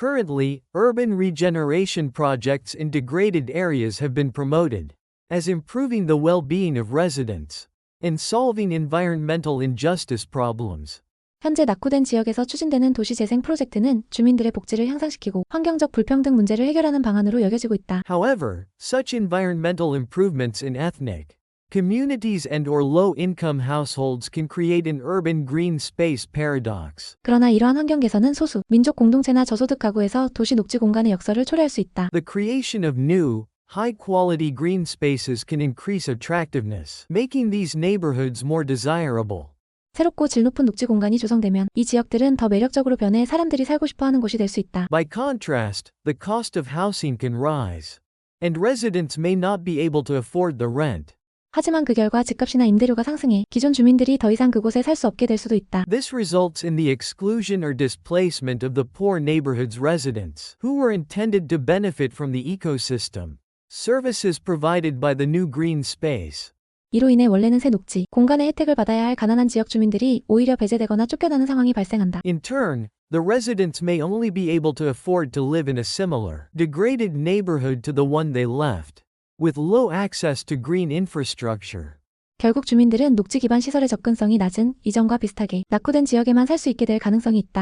Currently, urban regeneration projects in degraded areas have been promoted as improving the well-being of residents and solving environmental injustice problems. 현재 낙후된 지역에서 추진되는 도시재생 프로젝트는 주민들의 복지를 향상시키고 환경적 불평등 문제를 해결하는 방안으로 여겨지고 있다. However, such environmental improvements in ethnic communities and or low-income households can create an urban green space paradox. 그러나 이러한 환경 개선은 소수, 민족 공동체나 저소득 가구에서 도시 녹지 공간의 역설을 초래할 수 있다. The creation of new, high-quality green spaces can increase attractiveness, making these neighborhoods more desirable. 새롭고 질 높은 녹지 공간이 조성되면 이 지역들은 더 매력적으로 변해 사람들이 살고 싶어 하는 곳이 될 수 있다. By contrast, the cost of housing can rise, and residents may not be able to afford the rent. 하지만 그 결과 집값이나 임대료가 상승해 기존 주민들이 더 이상 그곳에 살 수 없게 될 수도 있다. This results in the exclusion or displacement of the poor neighborhood's residents, who were intended to benefit from the ecosystem. Services provided by the new green space. 이로 인해 원래는 새 녹지, 공간의 혜택을 받아야 할 가난한 지역 주민들이 오히려 배제되거나 쫓겨나는 상황이 발생한다. In turn, the residents may only be able to afford to live in a similar, degraded neighborhood to the one they left, with low access to green infrastructure. 결국 주민들은 녹지 기반 시설의 접근성이 낮은 이전과 비슷하게 낙후된 지역에만 살 수 있게 될 가능성이 있다.